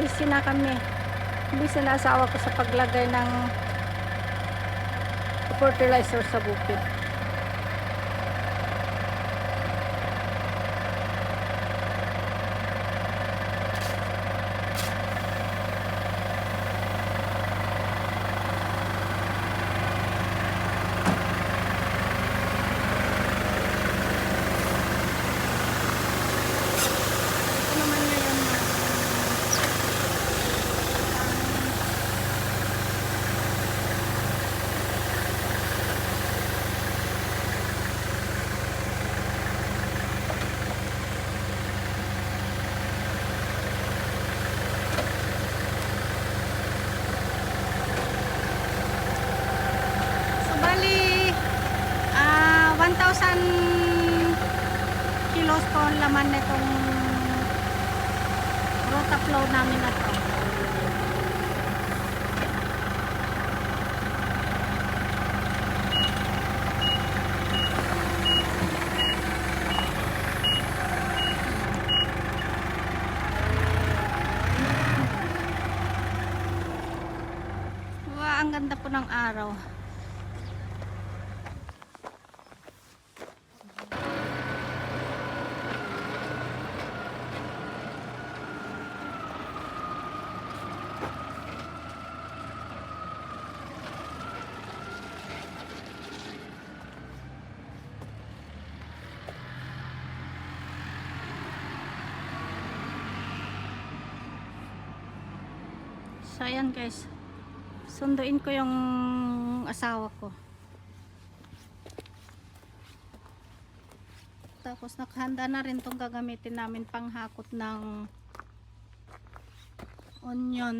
busy na kami. Busy na asawa ko sa paglagay ng fertilizer sa bukid. 2,000 kilos po ang laman nitong rota flow namin na to. Ang ganda po ng araw. So, ayan guys. Sunduin ko yung asawa ko. Tapos nakahanda na rin tong gagamitin namin panghakot ng onion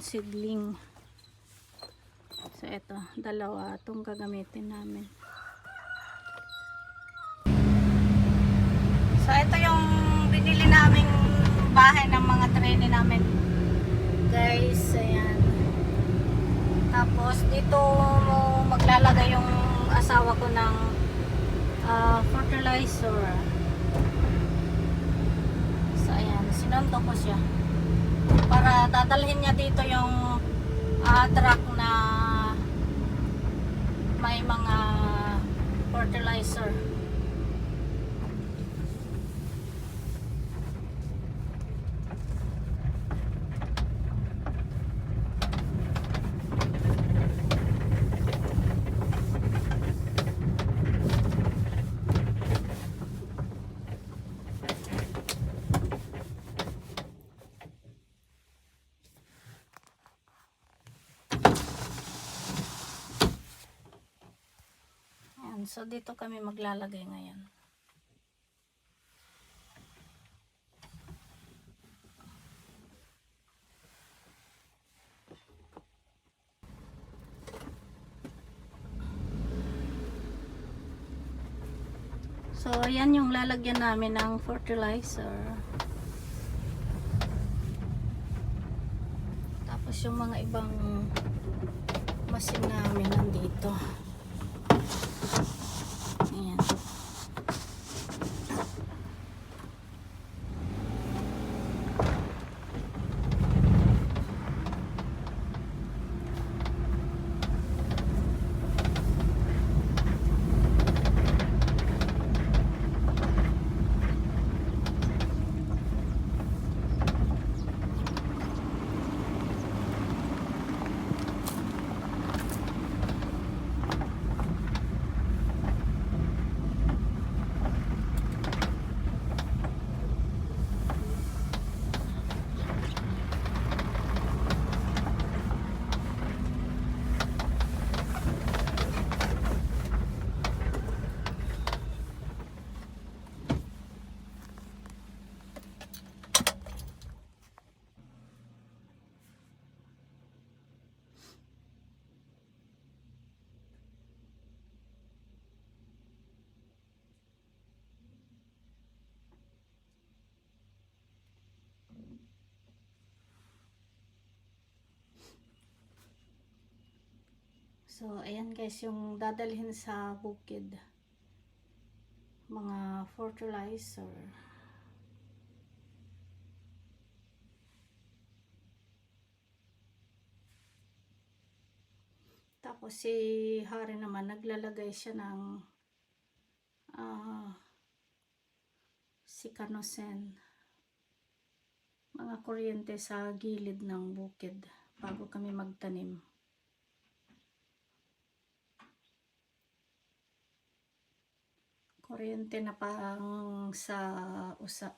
seedling. So, eto. Dalawa itong gagamitin namin. So, ito yung binili naming bahay ng mga trainee namin. Guys, ayan. Tapos, dito mo maglalagay yung asawa ko ng ah, fertilizer. So, ayan. Sinundo ko siya. Para dadalhin niya dito yung ah, truck na may mga fertilizer. So dito kami maglalagay ngayon. So, ayan yung lalagyan namin ng fertilizer. Tapos yung mga ibang machine namin nandito. So, ayan guys, yung dadalhin sa bukid. Mga fertilizer. Tapos si Hari naman, naglalagay siya ng ah, uh, si Kanosen. Mga kuryente sa gilid ng bukid bago kami magtanim. Kuryente na pang sa usa.